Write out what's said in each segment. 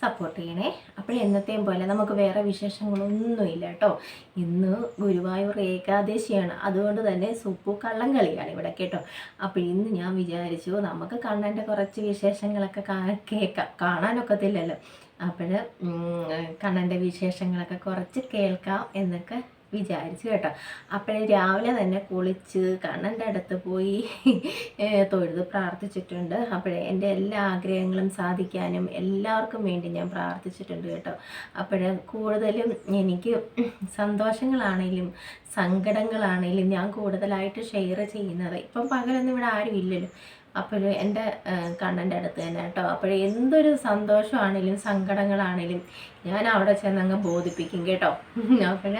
Support ചെയ്യണേ. അപ്പോൾ എന്നത്തെയും പോലെ നമുക്ക് വേറെ വിശേഷങ്ങളൊന്നുമില്ല കേട്ടോ. ഇന്ന് ഗുരുവായൂർ ഏകാദശിയാണ്. അതുകൊണ്ട് തന്നെ സുപ്പു കള്ളം കളിയാണ് ഇവിടെ കേട്ടോ. അപ്പോൾ ഇന്ന് ഞാൻ വിചാരിച്ചു നമുക്ക് കണ്ണന്റെ കുറച്ച് വിശേഷങ്ങളൊക്കെ കേൾക്കാം കാണാനൊക്കത്തില്ലല്ലോ. അപ്പോൾ കണ്ണന്റെ വിശേഷങ്ങളൊക്കെ കുറച്ച് കേൾക്കാം എന്നൊക്കെ വിചാരിച്ചു കേട്ടോ. അപ്പോഴേ രാവിലെ തന്നെ കുളിച്ച് കണ്ണന്റെ അടുത്ത് പോയി തൊഴുത് പ്രാർത്ഥിച്ചിട്ടുണ്ട്. അപ്പോഴേ എന്റെ എല്ലാ ആഗ്രഹങ്ങളും സാധിക്കാനും എല്ലാവർക്കും വേണ്ടി ഞാൻ പ്രാർത്ഥിച്ചിട്ടുണ്ട് കേട്ടോ. അപ്പോഴേ കൂടുതലും എനിക്ക് സന്തോഷങ്ങളാണെങ്കിലും സങ്കടങ്ങളാണെങ്കിലും ഞാൻ കൂടുതലായിട്ട് ഷെയർ ചെയ്യുന്നത്. ഇപ്പം പകലൊന്നും ഇവിടെ ആരും ഇല്ലല്ലോ. അപ്പോൾ എന്റെ കണ്ണന്റെ അടുത്ത് തന്നെ കേട്ടോ. അപ്പോൾ എന്തൊരു സന്തോഷമാണെങ്കിലും സങ്കടങ്ങളാണെങ്കിലും ഞാൻ അവിടെ ചെന്നങ്ങ് ബോധിപ്പിക്കും കേട്ടോ. അപ്പോൾ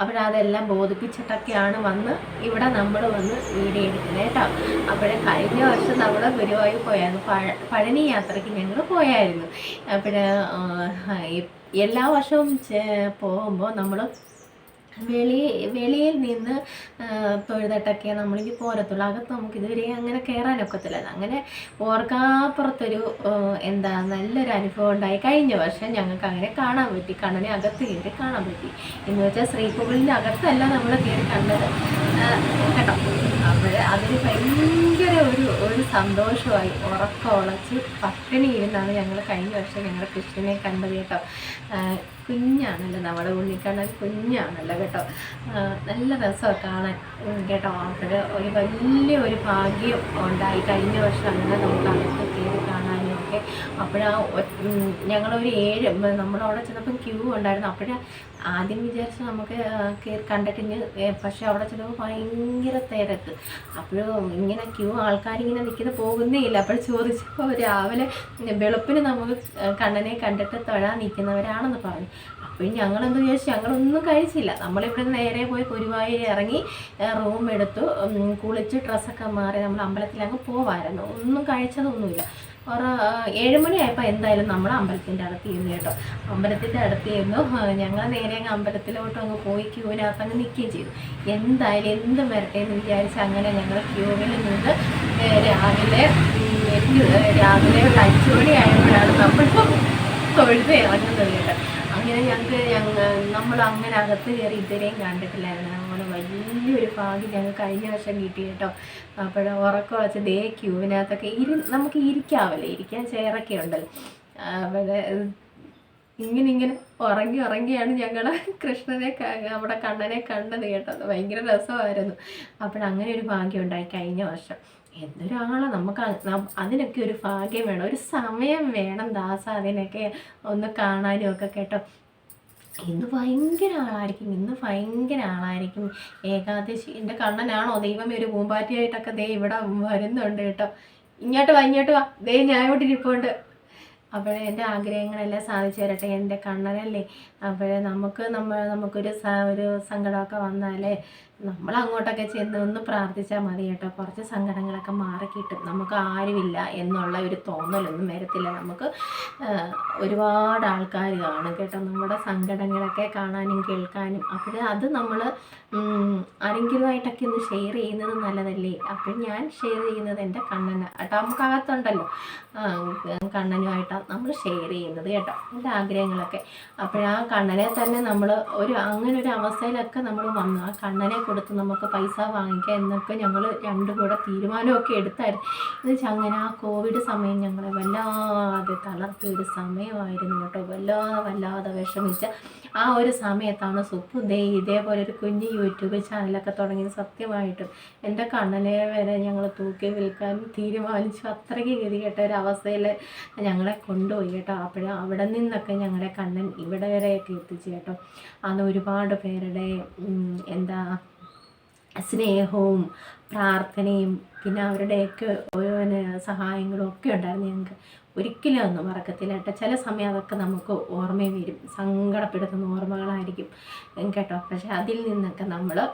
അവരതെല്ലാം ബോധിപ്പിച്ചിട്ടൊക്കെയാണ് വന്ന് ഇവിടെ നമ്മൾ വന്ന് വീഡിയോ എടുക്കുന്നത് കേട്ടോ. അപ്പോഴേ കഴിഞ്ഞ വർഷം നമ്മൾ ഗുരുവായൂർ പോയായിരുന്നു. പഴ പഴനി യാത്രയ്ക്ക് ഞങ്ങൾ പോയായിരുന്നു. അപ്പോഴേ എല്ലാ വർഷവും പോകുമ്പോൾ നമ്മൾ വെളി വെളിയിൽ നിന്ന് ആ, തൊഴുതിട്ടൊക്കെ നമ്മളിക്ക് പോരത്തുള്ളൂ. അകത്ത് നമുക്ക് ഇതുവരെ അങ്ങനെ കയറാനൊക്കത്തില്ല അങ്ങനെ ഓർക്കാപ്പുറത്തൊരു എന്താ നല്ലൊരു അനുഭവം ഉണ്ടായി. കഴിഞ്ഞ വർഷം ഞങ്ങൾക്ക് അങ്ങനെ കാണാൻ പറ്റി. കണ്ണനെ അകത്ത് കയറി കാണാൻ പറ്റി. എന്ന് വെച്ചാൽ ശ്രീകോവിലിന്റെ അകത്തല്ല നമ്മൾ കയറി കണ്ടത്. കേട്ടോ അപ്പോൾ അതിന് ഭയങ്കര ഒരു ഒരു സന്തോഷമായി. ഉറക്കം ഉളച്ച് പട്ടിണി ഇരുന്നാണ് ഞങ്ങൾ കഴിഞ്ഞ വർഷം ഞങ്ങളുടെ കൃഷ്ണനെ കണ്ടത് കേട്ടോ. കുഞ്ഞാണല്ലോ നമ്മുടെ ഉണ്ണിക്കണ്ണൻ കുഞ്ഞാണല്ലോ കേട്ടോ. നല്ല രസമാണ് കാണാൻ കേട്ടോ. അവിടെ ഒരു വലിയ ഒരു ഭാഗ്യം ഉണ്ടായി. കഴിഞ്ഞ വർഷം അങ്ങനെ നമുക്ക് അകത്ത് കയറി കാണാനും ഒക്കെ. അപ്പോഴാ ഞങ്ങളൊരു ഏഴ് നമ്മളവിടെ ചെന്നപ്പം ക്യൂ ഉണ്ടായിരുന്നു. അപ്പോഴേ ആദ്യം വിചാരിച്ച് നമുക്ക് കയറി കണ്ടിട്ടിന് പക്ഷെ അവിടെ ചെന്നപ്പോൾ ഭയങ്കര തിരക്ക്. അപ്പോഴും ഇങ്ങനെ ക്യൂ ആൾക്കാരിങ്ങനെ നിൽക്കുന്ന പോകുന്നേ ഇല്ല. അപ്പോൾ ചോദിച്ചപ്പോൾ രാവിലെ വെളുപ്പിന് നമുക്ക് കണ്ണനെ കണ്ടിട്ട് തൊഴാൻ നിൽക്കുന്നവരാണെന്ന് പറഞ്ഞു. അപ്പോഴും ഞങ്ങളെന്ത് വിചാരിച്ചു? ഞങ്ങളൊന്നും കഴിച്ചില്ല. നമ്മളിവിടെ നേരെ പോയി ഗുരുവായൂർ ഇറങ്ങി റൂം എടുത്തു. കുളിച്ച് ഡ്രസ്സൊക്കെ മാറി നമ്മൾ അമ്പലത്തിൽ അങ്ങ് പോവായിരുന്നു. ഒന്നും കഴിച്ചതൊന്നുമില്ല. ഒരു ഏഴുമണിയായപ്പോൾ എന്തായാലും നമ്മൾ അമ്പലത്തിന്റെ അടുത്ത് ഇരുന്നു കേട്ടോ. അമ്പലത്തിന്റെ അടുത്ത് ഇരുന്നു. ഞങ്ങൾ നേരെ അങ്ങ് അമ്പലത്തിലോട്ട് അങ്ങ് പോയി ക്യൂവിനകത്ത് അങ്ങ് നിൽക്കുകയും ചെയ്തു. എന്തായാലും എന്ത് വരട്ടെ എന്ന് വിചാരിച്ച് അങ്ങനെ ഞങ്ങൾ ക്യൂവിൽ നിന്ന് രാവിലെ രാവിലെ ഒരു അഞ്ച് മണി ആയപ്പോഴാണ് നമ്മൾ തൊഴുത് ഇറങ്ങുന്നത് കേട്ടോ. അങ്ങനെ ഞങ്ങൾക്ക് ഞങ്ങൾ നമ്മൾ അങ്ങനെ അകത്ത് കയറി ഇതുവരെയും കണ്ടിട്ടില്ലായിരുന്നു. വലിയൊരു ഭാഗ്യം ഞങ്ങൾ കഴിഞ്ഞ വർഷം കിട്ടി കേട്ടോ. അപ്പോൾ ഉറക്കം വെച്ച് ദേ ക്യൂവിനകത്തൊക്കെ ഇരി നമുക്ക് ഇരിക്കാവല്ലോ? ഇരിക്കാൻ ചെയറൊക്കെ ഉണ്ടല്ലോ. അവിടെ ഇങ്ങനെ ഇങ്ങനെ ഉറങ്ങി ഉറങ്ങിയാണ് ഞങ്ങൾ കൃഷ്ണനെ നമ്മുടെ കണ്ണനെ കണ്ടത് കേട്ടത് ഭയങ്കര രസമായിരുന്നു. അപ്പോഴങ്ങനെ ഒരു ഭാഗ്യം ഉണ്ടായി കഴിഞ്ഞ വർഷം. എന്തൊരാളാണ് നമുക്ക് അതിനൊക്കെ ഒരു ഭാഗ്യം വേണം. ഒരു സമയം വേണം ദാസ അതിനൊക്കെ ഒന്ന് കാണാനും ഒക്കെ കേട്ടോ. ഇന്ന് ഭയങ്കര ആളായിരിക്കും ഇന്ന് ഭയങ്കര ആളായിരിക്കും. ഏകാദശി എന്റെ കണ്ണനാണോ? ദൈവമേ ഒരു പൂമ്പാറ്റിയായിട്ടൊക്കെ ദേ ഇവിടെ വരുന്നുണ്ട് കേട്ടോ. ഇങ്ങോട്ട് വാ ഇങ്ങോട്ട് വാ. ദേ അവിടെ ഇരിപ്പുണ്ട്. അപ്പോൾ എന്റെ ആഗ്രഹങ്ങളെല്ലാം സാധിച്ചു തരട്ടെ എന്റെ കണ്ണനല്ലേ? അപ്പോൾ നമുക്ക് നമ്മൾ നമുക്കൊരു ഒരു സങ്കടമൊക്കെ വന്നാലേ നമ്മൾ അങ്ങോട്ടൊക്കെ ചെന്ന് ഒന്ന് പ്രാർത്ഥിച്ചാൽ മതി കേട്ടോ. കുറച്ച് സങ്കടങ്ങളൊക്കെ മാറി കിട്ടും നമുക്ക് ആരുമില്ല എന്നുള്ള ഒരു തോന്നലൊന്നും വരത്തില്ല. നമുക്ക് ഒരുപാട് ആൾക്കാർ കാണും കേട്ടോ. നമ്മുടെ സങ്കടങ്ങളൊക്കെ കാണാനും കേൾക്കാനും. അപ്പോൾ അത് നമ്മൾ ആരെങ്കിലുമായിട്ടൊക്കെ ഒന്ന് ഷെയർ ചെയ്യുന്നത് നല്ലതല്ലേ? അപ്പോൾ ഞാൻ ഷെയർ ചെയ്യുന്നത് എന്റെ കണ്ണന്. കേട്ടോ നമുക്കകത്തുണ്ടല്ലോ. കണ്ണനുമായിട്ടാണ് നമ്മൾ ഷെയർ ചെയ്യുന്നത് കേട്ടോ. എന്റെ ആഗ്രഹങ്ങളൊക്കെ. അപ്പോഴാ കണ്ണനെ തന്നെ നമ്മൾ ഒരു അങ്ങനെ ഒരു അവസ്ഥയിലൊക്കെ നമ്മൾ വന്നു. ആ കണ്ണനെ കൊടുത്ത് നമുക്ക് പൈസ വാങ്ങിക്കാം എന്നൊക്കെ ഞങ്ങൾ രണ്ടും കൂടെ തീരുമാനമൊക്കെ എടുത്തായിരുന്നു. എന്ന് വെച്ചാൽ അങ്ങനെ ആ കോവിഡ് സമയം ഞങ്ങളെ വല്ലാതെ തളർത്തിയ ഒരു സമയമായിരുന്നു കേട്ടോ. വല്ലാതെ വല്ലാതെ വിഷമിച്ച ആ ഒരു സമയത്താണ് സുപ്പ് ദേ ഇതേപോലെ ഒരു കുഞ്ഞ് യൂട്യൂബ് ചാനലൊക്കെ തുടങ്ങിയത് സത്യമായിട്ടും എന്റെ കണ്ണനെ വരെ ഞങ്ങൾ തൂക്കി വിൽക്കാൻ തീരുമാനിച്ചു. അത്രയ്ക്ക് ഗതികെട്ട ഒരു അവസ്ഥയിൽ ഞങ്ങളെ കൊണ്ടുപോയി കേട്ടോ. അപ്പോഴും അവിടെ നിന്നൊക്കെ ഞങ്ങളുടെ കണ്ണൻ ഇവിടെ വരെയൊക്കെ എത്തിച്ചു കേട്ടോ. അന്ന് ഒരുപാട് പേരുടെ എന്താ സ്നേഹവും പ്രാർത്ഥനയും പിന്നെ അവരുടെയൊക്കെ ഓരോ സഹായങ്ങളും ഒക്കെ ഉണ്ടായിരുന്നു ഞങ്ങൾക്ക്. ഒരിക്കലും ഒന്നും മറക്കത്തില്ല കേട്ടോ. ചില സമയം അതൊക്കെ നമുക്ക് ഓർമ്മയും വരും. സങ്കടപ്പെടുത്തുന്ന ഓർമ്മകളായിരിക്കും കേട്ടോ. പക്ഷെ അതിൽ നിന്നൊക്കെ നമ്മൾ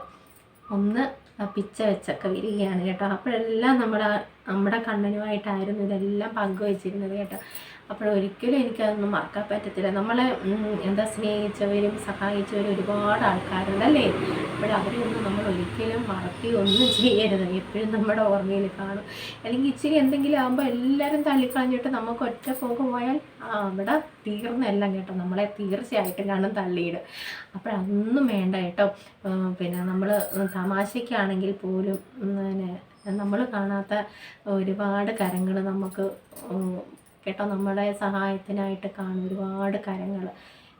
ഒന്ന് പിച്ച വെച്ചൊക്കെ വരികയാണ് കേട്ടോ. അപ്പോഴെല്ലാം നമ്മുടെ നമ്മുടെ കണ്ണനുമായിട്ടായിരുന്നു ഇതെല്ലാം പങ്കുവച്ചിരുന്നത് കേട്ടോ. അപ്പോഴൊരിക്കലും എനിക്കതൊന്നും മറക്കാൻ പറ്റത്തില്ല. നമ്മളെ എന്താ സ്നേഹിച്ചവരും സഹായിച്ചവരും ഒരുപാട് ആൾക്കാരുണ്ട് അല്ലേ? അപ്പോൾ അവരെയൊന്നും നമ്മൾ ഒരിക്കലും മറക്കുകയോ ഒന്നും ചെയ്യരുത്. എപ്പോഴും നമ്മുടെ ഓർമ്മയിൽ കാണും. അല്ലെങ്കിൽ ഇച്ചിരി എന്തെങ്കിലും ആകുമ്പോൾ എല്ലാവരും തള്ളിക്കളഞ്ഞിട്ട് നമുക്ക് ഒറ്റ പോക്ക് പോയാൽ അവിടെ തീർന്നെല്ലാം കേട്ടോ. നമ്മളെ തീർച്ചയായിട്ടും കാണും തള്ളിയിട്. അപ്പോഴൊന്നും വേണ്ട കേട്ടോ. പിന്നെ നമ്മൾ തമാശയ്ക്കാണെങ്കിൽ പോലും പിന്നെ നമ്മൾ കാണാത്ത ഒരുപാട് കരങ്ങൾ നമുക്ക് കേട്ടോ. നമ്മുടെ സഹായത്തിനായിട്ട് കാണും ഒരുപാട് കരങ്ങൾ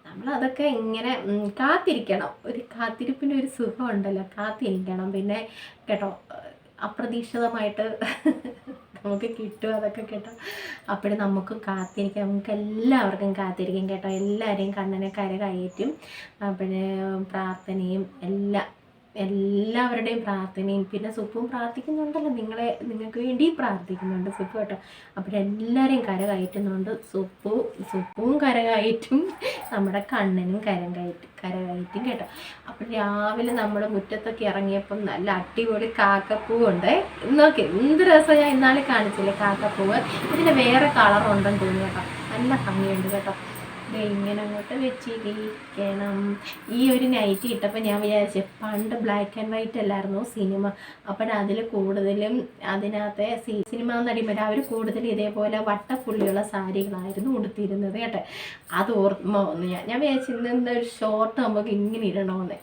നമ്മളതൊക്കെ ഇങ്ങനെ കാത്തിരിക്കണം. ഒരു കാത്തിരിപ്പിന്റെ ഒരു സുഖമുണ്ടല്ലോ. കാത്തിരിക്കണം. പിന്നെ കേട്ടോ അപ്രതീക്ഷിതമായിട്ട് നമുക്ക് കിട്ടും അതൊക്കെ കേട്ടോ. അപ്പോഴും നമുക്ക് കാത്തിരിക്കാം. നമുക്ക് എല്ലാവർക്കും കാത്തിരിക്കും കേട്ടോ. എല്ലാവരെയും കണ്ണനെ കര കയറ്റും പിന്നെ പ്രാർത്ഥനയും എല്ലാം എല്ലാവരുടെയും പ്രാർത്ഥനയും പിന്നെ സുപ്പും പ്രാർത്ഥിക്കുന്നുണ്ടല്ലോ. നിങ്ങളെ നിങ്ങൾക്ക് വേണ്ടി പ്രാർത്ഥിക്കുന്നുണ്ട് സുപ്പ് കേട്ടോ. അപ്പോഴെല്ലാവരെയും കര കയറ്റുന്നുണ്ട് സുപ്പു സുപ്പും കര കയറ്റും നമ്മുടെ കണ്ണനും കരം കയറ്റും കര കയറ്റും കേട്ടോ. അപ്പോൾ രാവിലെ നമ്മൾ മുറ്റത്തൊക്കെ ഇറങ്ങിയപ്പം നല്ല അടിപൊളി കാക്കപ്പൂവുണ്ട്. നോക്കി എന്ത് രസം ഞാൻ ഇന്നാളെ കാണിച്ചില്ലേ കാക്കപ്പൂവ്? ഇതിന് വേറെ കളറുണ്ടെന്ന് തോന്നി കേട്ടോ. നല്ല ഭംഗിയുണ്ട് കേട്ടോ. ഇങ്ങനെ അങ്ങോട്ട് വെച്ചിരിക്കണം. ഈ ഒരു നൈറ്റ് ഇട്ടപ്പോൾ ഞാൻ വിചാരിച്ചു പണ്ട് ബ്ലാക്ക് ആൻഡ് വൈറ്റ് അല്ലായിരുന്നു സിനിമ അപ്പോൾ അതിൽ കൂടുതലും അതിനകത്തെ സിനിമ നടിമാർ അവർ കൂടുതൽ ഇതേപോലെ വട്ടപ്പുള്ളിയുള്ള സാരികളായിരുന്നു ഉടുത്തിരുന്നത് കേട്ടെ. അത് ഓർമ്മ വന്നു. ഞാൻ ഞാൻ വിചാരിച്ചു ഒരു ഷോർട്ട് നമുക്ക് ഇങ്ങനെ ഇടണമെന്ന്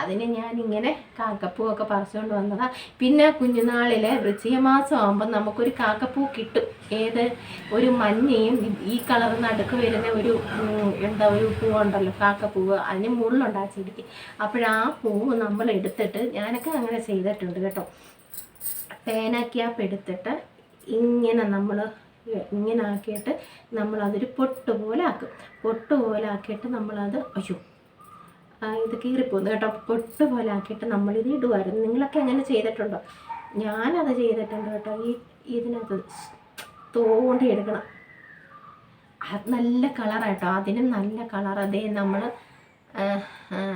അതിന് ഞാൻ ഇങ്ങനെ കാക്കപ്പൂവൊക്കെ പറിച്ചുകൊണ്ട് വന്നതാ. പിന്നെ കുഞ്ഞുനാളിലെ വൃശ്ചികമാസം ആകുമ്പോൾ നമുക്കൊരു കാക്കപ്പൂ കിട്ടും. ഏത്? ഒരു മഞ്ഞയും ഈ കളർ നടുക്ക് വരുന്ന ഒരു എന്താ ഒരു പൂവുണ്ടല്ലോ കാക്കപ്പൂവ്. അതിന് മുള്ളുണ്ട് ആ ചെടിക്ക് അപ്പോഴാ പൂവ് നമ്മൾ എടുത്തിട്ട് ഞാനൊക്കെ അങ്ങനെ ചെയ്തിട്ടുണ്ട് കേട്ടോ. പേനാക്കിയാപ്പ് എടുത്തിട്ട് ഇങ്ങനെ നമ്മൾ ഇങ്ങനെ ആക്കിയിട്ട് നമ്മളതൊരു പൊട്ട് പോലെ ആക്കും. പൊട്ട് പോലെ ആക്കിയിട്ട് നമ്മളത് അയ്യോ ഇത് കീറിപ്പോകുന്നു കേട്ടോ. പൊട്ട് പോലെ ആക്കിയിട്ട് നമ്മളിത് ഇടുമായിരുന്നു നിങ്ങളൊക്കെ അങ്ങനെ ചെയ്തിട്ടുണ്ടോ? ഞാനത് ചെയ്തിട്ടുണ്ട് കേട്ടോ. ഈ ഇതിനകത്ത് തോണ്ടി എടുക്കണം. നല്ല കളറാട്ടോ അതിനും നല്ല കളർ അതേ നമ്മൾ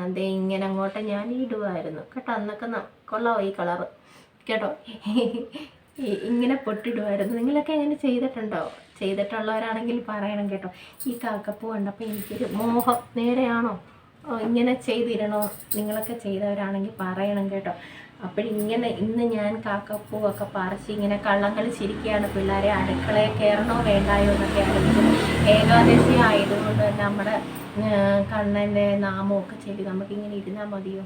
അതേ ഇങ്ങനെ അങ്ങോട്ട് ഞാൻ ഇടുമായിരുന്നു കേട്ടോ അന്നൊക്കെ കൊള്ളാവോ ഈ കളറ്? കേട്ടോ? ഇങ്ങനെ പൊട്ടിടുമായിരുന്നു നിങ്ങളൊക്കെ അങ്ങനെ ചെയ്തിട്ടുണ്ടോ? ചെയ്തിട്ടുള്ളവരാണെങ്കിൽ പറയണം കേട്ടോ. ഈ കാക്കപ്പൂ കണ്ടപ്പോൾ എനിക്കൊരു മോഹം. നേരെയാണോ? ഇങ്ങനെ ചെയ്തിരണോ നിങ്ങളൊക്കെ ചെയ്തവരാണെങ്കിൽ പറയണം കേട്ടോ. അപ്പോഴിങ്ങനെ ഇന്ന് ഞാൻ കാക്കപ്പൂവൊക്കെ പറിച്ച് ഇങ്ങനെ കള്ളം കളിച്ചിരിക്കുകയാണ് പിള്ളേരെ അടുക്കളയെ കയറണോ വേണ്ടായോ എന്നൊക്കെ ആലോചിച്ചു ഏകാദശി ആയതുകൊണ്ട് നമ്മുടെ കണ്ണന്റെ നാമമൊക്കെ ചൊല്ലി നമുക്കിങ്ങനെ ഇരുന്നാൽ മതിയോ?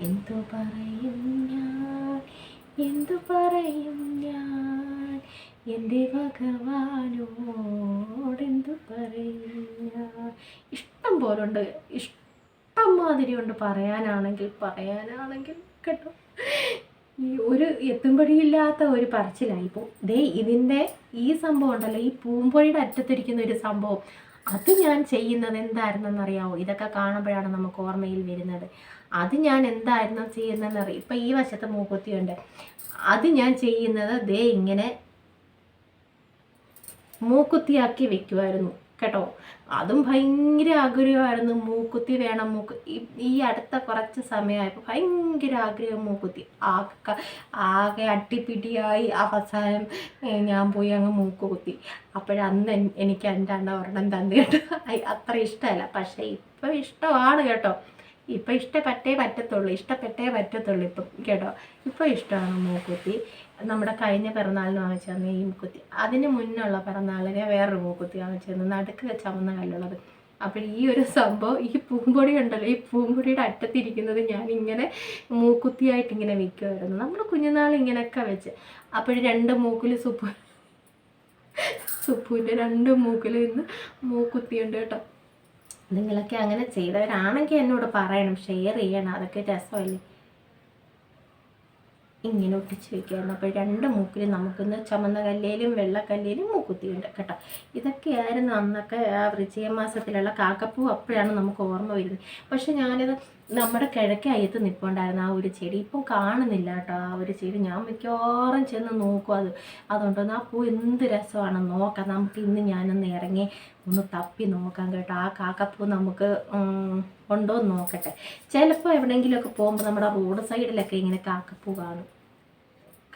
എന്തു പറയും ഞാൻ? എന്തു പറയും ഞാൻ? എന്റെ ഭഗവാനോടെന്തു പറയും ഞാൻ? ഇഷ്ടം പോലുണ്ട്. ഇഷ്ടം മാതിരി ഉണ്ട് പറയാനാണെങ്കിൽ പറയാനാണെങ്കിൽ കേട്ടോ. ഈ ഒരു എത്തുമ്പഴിയില്ലാത്ത ഒരു പറച്ചിലായി ഇപ്പോൾ ദേ ഇതിന്റെ ഈ സംഭവം ഉണ്ടല്ലോ ഈ പൂമ്പൊഴിയുടെ അറ്റത്തിരിക്കുന്ന ഒരു സംഭവം. അത് ഞാൻ ചെയ്യുന്നത് എന്തായിരുന്നെന്ന് അറിയാമോ ഇതൊക്കെ കാണുമ്പോഴാണ് നമുക്ക് ഓർമ്മയിൽ വരുന്നത്. അത് ഞാൻ എന്തായിരുന്നു ചെയ്യുന്നതെന്ന് അറിയാം ഇപ്പം ഈ വശത്ത് മൂക്കുത്തിയുണ്ട്. അത് ഞാൻ ചെയ്യുന്നത് ദേ ഇങ്ങനെ മൂക്കുത്തിയാക്കി വെക്കുമായിരുന്നു കേട്ടോ. അതും ഭയങ്കര ആഗ്രഹമായിരുന്നു. മൂക്കുത്തി വേണം മൂക്ക്. ഈ- അടുത്ത കുറച്ച് സമയമായപ്പോൾ ഭയങ്കര ആഗ്രഹം മൂക്കുത്തി. ആകെ ആകെ അട്ടിപ്പിടിയായി അവസാനം ഞാൻ പോയി അങ്ങ് മൂക്ക് കുത്തി അപ്പോഴന്ന് എനിക്ക് എന്റെ അണ്ണ ഒരെണ്ണം തന്നു കേട്ടോ. അത്ര ഇഷ്ടമല്ല. പക്ഷേ ഇപ്പം ഇഷ്ടമാണ് കേട്ടോ. ഇപ്പം ഇഷ്ടപ്പെട്ടേ പറ്റത്തുള്ളൂ. ഇഷ്ടപ്പെട്ടേ പറ്റത്തുള്ളൂ ഇപ്പം കേട്ടോ. ഇപ്പം ഇഷ്ടമാണ് മൂക്കുത്തി. നമ്മുടെ കഴിഞ്ഞ പിറന്നാളിന് വാങ്ങിച്ചു തന്നെ ഈ മൂക്കുത്തി. അതിന് മുന്നുള്ള പിറന്നാളിനെ വേറൊരു മൂക്കുത്തി വാങ്ങിച്ചു തന്നെ. നടുക്ക് ചമന്ന കല്ലുള്ളത് അപ്പോൾ ഈ ഒരു സംഭവം ഈ പൂമ്പൊടി ഉണ്ടല്ലോ ഈ പൂമ്പൊടിയുടെ അറ്റത്തിരിക്കുന്നത് ഞാനിങ്ങനെ മൂക്കുത്തിയായിട്ട് ഇങ്ങനെ വെക്കുമായിരുന്നു നമ്മൾ കുഞ്ഞുനാൾ ഇങ്ങനെയൊക്കെ വെച്ച്. അപ്പോൾ രണ്ട് മൂക്കിൽ സുപ്പു സുപ്പുവിന്റെ രണ്ട് മൂക്കിൽ ഇന്ന് മൂക്കുത്തിയുണ്ട് കേട്ടോ. നിങ്ങളൊക്കെ അങ്ങനെ ചെയ്തവരാണെങ്കിൽ എന്നോട് പറയണം. ഷെയർ ചെയ്യണം. അതൊക്കെ രസമല്ലേ? ഇങ്ങനെ ഒട്ടിച്ച് വെക്കുകയായിരുന്നു. അപ്പോൾ രണ്ട് മൂക്കിലും നമുക്കിന്ന് ചുമന്ന കല്ലേലും വെള്ളക്കല്ലേലും മൂക്കുത്തിയുണ്ട് കേട്ടോ. ഇതൊക്കെയായിരുന്നു അന്നൊക്കെ ആ വൃശ്ചിക മാസത്തിലുള്ള കാക്കപ്പൂ അപ്പോഴാണ് നമുക്ക് ഓർമ്മ വരുന്നത്. പക്ഷെ ഞാനിത് നമ്മുടെ കിഴക്കേ അയ്യത്ത് നിൽപ്പുണ്ടായിരുന്നു ആ ഒരു ചെടി. ഇപ്പം കാണുന്നില്ല കേട്ടോ ആ ഒരു ചെടി. ഞാൻ മിക്കവാറും ചെന്ന് നോക്കും അത്. അതുകൊണ്ടൊന്ന് ആ പൂ എന്ത് രസമാണ് നോക്കാം. നമുക്ക് ഇന്ന് ഞാനൊന്ന് ഇറങ്ങി ഒന്ന് തപ്പി നോക്കാം കേട്ടോ. ആ കാക്കപ്പൂ നമുക്ക് ഉണ്ടോ എന്ന് നോക്കട്ടെ. ചിലപ്പോൾ എവിടെയെങ്കിലുമൊക്കെ പോകുമ്പോൾ നമ്മുടെ റോഡ് സൈഡിലൊക്കെ ഇങ്ങനെ കാക്കപ്പൂ കാണും.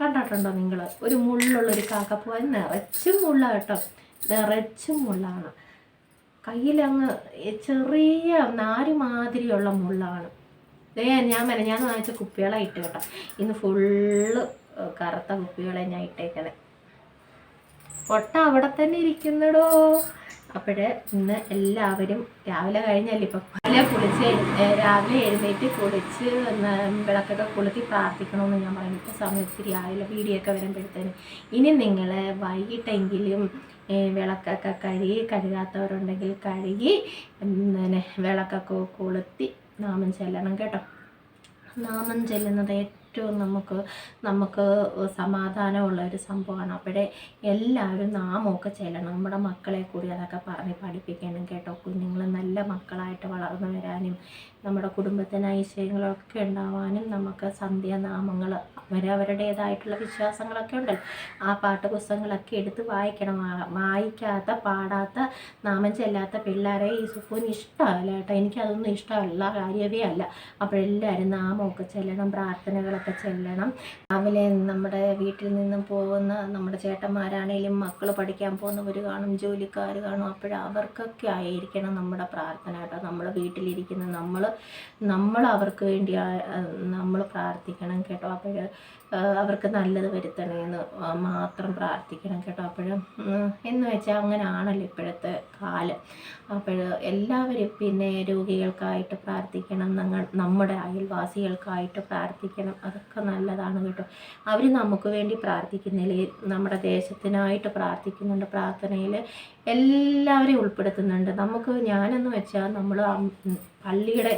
കണ്ടിട്ടുണ്ടോ നിങ്ങൾ ഒരു മുള്ളുള്ള ഒരു കാക്കപ്പൂ അത് നിറച്ചും മുള്ള കേട്ടോ. നിറച്ചും മുള്ളാണ്. കയ്യിലങ്ങ് ചെറിയ നാര് മാതിരിയുള്ള മുള്ളാണ്. ദേ ഞാൻ ഞാൻ വാങ്ങിച്ച കുപ്പികളാണ് ഇട്ട് കേട്ടോ. ഇന്ന് ഫുള്ള് കറുത്ത കുപ്പികളെ ഞാൻ ഇട്ടേക്കണേ. പൊട്ട അവിടെ തന്നെ ഇരിക്കുന്നടോ. അപ്പോഴ് ഇന്ന് എല്ലാവരും രാവിലെ കഴിഞ്ഞല്ലേ ഇപ്പം? രാവിലെ കുളിച്ച് രാവിലെ എഴുന്നേറ്റ് കുളിച്ച് വിളക്കൊക്കെ കൊളുത്തി പ്രാർത്ഥിക്കണമെന്ന് ഞാൻ പറയുന്നു. ഇപ്പോൾ സമയത്ത് രാവിലെ വീഡിയോ ഒക്കെ വരുമ്പോഴത്തേന്. ഇനി നിങ്ങൾ വൈകിട്ടെങ്കിലും വിളക്കൊക്കെ കഴുകി കഴുകാത്തവരുണ്ടെങ്കിൽ കഴുകി പിന്നെ വിളക്കൊക്കെ കൊളുത്തി നാമം ചെല്ലണം കേട്ടോ. നാമം ചെല്ലുന്നത് ഏറ്റവും നമുക്ക് നമുക്ക് സമാധാനമുള്ള ഒരു സംഭവമാണ്. അവിടെ എല്ലാവരും നാമമൊക്കെ ചെല്ലണം. നമ്മുടെ മക്കളെ കൂടി അതൊക്കെ പറഞ്ഞ് പഠിപ്പിക്കണം കേട്ടോ. കുഞ്ഞുങ്ങൾ നല്ല മക്കളായിട്ട് വളർന്നു വരാനും നമ്മുടെ കുടുംബത്തിന് ഐശ്വര്യങ്ങളൊക്കെ ഉണ്ടാവാനും നമുക്ക് സന്ധ്യാനാമങ്ങൾ അവരവരുടേതായിട്ടുള്ള വിശ്വാസങ്ങളൊക്കെ ഉണ്ടല്ലോ. ആ പാട്ട് പുസ്തകങ്ങളൊക്കെ എടുത്ത് വായിക്കണം. വായിക്കാത്ത പാടാത്ത നാമം ചെല്ലാത്ത പിള്ളേരെ ഈ സുഖുവിന് ഇഷ്ടമല്ല കേട്ടോ. എനിക്കതൊന്നും ഇഷ്ടമല്ല കാര്യമേ അല്ല. അപ്പോഴെല്ലാവരും നാമമൊക്കെ ചെല്ലണം പ്രാർത്ഥനകളൊക്കെ ചെല്ലണം. രാവിലെ നമ്മുടെ വീട്ടിൽ നിന്നും പോകുന്ന നമ്മുടെ ചേട്ടന്മാരാണേലും മക്കൾ പഠിക്കാൻ പോകുന്നവർ കാണും ജോലിക്കാർ കാണും അപ്പോൾ അവർക്കൊക്കെ ആയിരിക്കണം നമ്മുടെ പ്രാർത്ഥന കേട്ടോ. നമ്മൾ വീട്ടിലിരിക്കുന്ന നമ്മൾ നമ്മൾ അവർക്ക് വേണ്ടി നമ്മൾ പ്രാർത്ഥിക്കണം കേട്ടോ. അപ്പോൾ അവർക്ക് നല്ലത് വരുത്തണേന്ന് മാത്രം പ്രാർത്ഥിക്കണം കേട്ടോ. അപ്പോഴും എന്ന് വെച്ചാൽ അങ്ങനെയാണല്ലോ ഇപ്പോഴത്തെ കാലം. അപ്പോൾ എല്ലാവരും പിന്നെ രോഗികൾക്കായിട്ട് പ്രാർത്ഥിക്കണം ഞങ്ങൾ നമ്മുടെ അയൽവാസികൾക്കായിട്ട് പ്രാർത്ഥിക്കണം. അതൊക്കെ നല്ലതാണ് കേട്ടോ. അവർ നമുക്ക് വേണ്ടി പ്രാർത്ഥിക്കുന്നില്ല? നമ്മുടെ ദേശത്തിനായിട്ട് പ്രാർത്ഥിക്കുന്നുണ്ട് പ്രാർത്ഥനയിൽ എല്ലാവരെയും ഉൾപ്പെടുത്തുന്നുണ്ട്. നമുക്ക് ഞാനെന്ന് വെച്ചാൽ നമ്മൾ പള്ളിയുടെ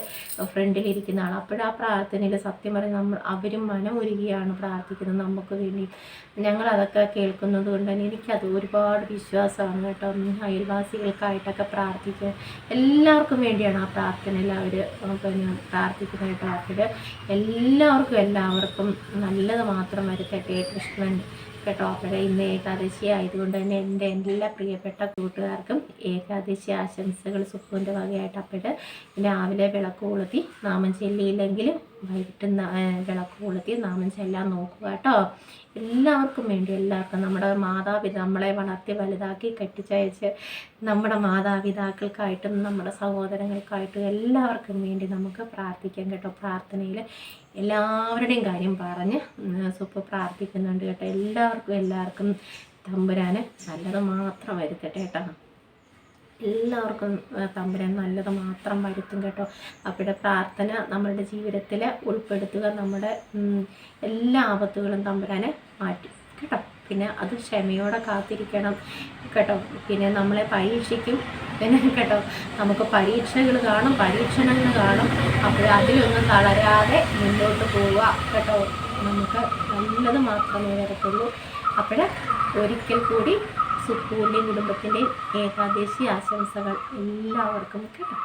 ഫ്രണ്ടിലിരിക്കുന്ന ആൾ അപ്പോഴാ പ്രാർത്ഥനയിൽ സത്യം പറയും നമ്മൾ അവരും മനമൊരുകിയാണ് പ്രാർത്ഥിക്കുന്നത് നമുക്ക് വേണ്ടി. ഞങ്ങൾ അതൊക്കെ കേൾക്കുന്നത് കൊണ്ട് തന്നെ എനിക്കത് ഒരുപാട് വിശ്വാസമാണ് കേട്ടോ. അയൽവാസികൾക്കായിട്ടൊക്കെ പ്രാർത്ഥിക്കുക എല്ലാവർക്കും വേണ്ടിയാണ് ആ പ്രാർത്ഥനയിൽ അവർ പിന്നെ പ്രാർത്ഥിക്കുന്നത് കേട്ടോ. അവർ എല്ലാവർക്കും എല്ലാവർക്കും നല്ലത് മാത്രം വരുത്തട്ടെ കൃഷ്ണൻ കേട്ടോ അവിടെ ഇന്ന് ഏകാദശി ആയതുകൊണ്ട് തന്നെ എന്റെ എല്ലാ പ്രിയപ്പെട്ട കൂട്ടുകാർക്കും ഏകാദശി ആശംസകൾ സുഖുവിന്റെ വകയായിട്ട് അപ്പോഴ് രാവിലെ വിളക്ക് കൊളുത്തി നാമം ചെല്ലിയില്ലെങ്കിലും വൈകിട്ട് വിളക്ക് കൊളുത്തി നാമം ചെല്ലാൻ നോക്കുക കേട്ടോ. എല്ലാവർക്കും വേണ്ടി എല്ലാവർക്കും നമ്മുടെ മാതാപിതാ നമ്മളെ വളർത്തി വലുതാക്കി കെട്ടിച്ചയച്ച് നമ്മുടെ മാതാപിതാക്കൾക്കായിട്ടും നമ്മുടെ സഹോദരങ്ങൾക്കായിട്ടും എല്ലാവർക്കും വേണ്ടി നമുക്ക് പ്രാർത്ഥിക്കാം കേട്ടോ. പ്രാർത്ഥനയിൽ എല്ലാവരുടെയും കാര്യം പറഞ്ഞ് സൂപ്പ് പ്രാർത്ഥിക്കുന്നുണ്ട് കേട്ടോ. എല്ലാവർക്കും എല്ലാവർക്കും തമ്പുരാന് നല്ലത് മാത്രം വരുത്തട്ടെ കേട്ടോ. എല്ലാവർക്കും തമ്പുരൻ നല്ലത് മാത്രം വരുത്തും കേട്ടോ. അപ്പോഴെ പ്രാർത്ഥന നമ്മളുടെ ജീവിതത്തിൽ ഉൾപ്പെടുത്തുക നമ്മുടെ എല്ലാ ആപത്തുകളും തമ്പുരാനെ മാറ്റി കേട്ടോ. പിന്നെ അത് ക്ഷമയോടെ കാത്തിരിക്കണം കേട്ടോ. പിന്നെ നമ്മളെ പരീക്ഷിക്കും. പിന്നെ കേട്ടോ നമുക്ക് പരീക്ഷകൾ കാണും പരീക്ഷണങ്ങൾ കാണും. അപ്പോൾ അതിലൊന്നും തളരാതെ മുന്നോട്ട് പോവുക കേട്ടോ. നമുക്ക് നല്ലത് മാത്രമേ വരത്തുള്ളൂ. അപ്പോൾ ഒരിക്കൽ കൂടി സുപ്പൂവിന്റെയും കുടുംബത്തിന്റെയും ഏകാദശി ആശംസകൾ എല്ലാവർക്കും കേട്ടോ.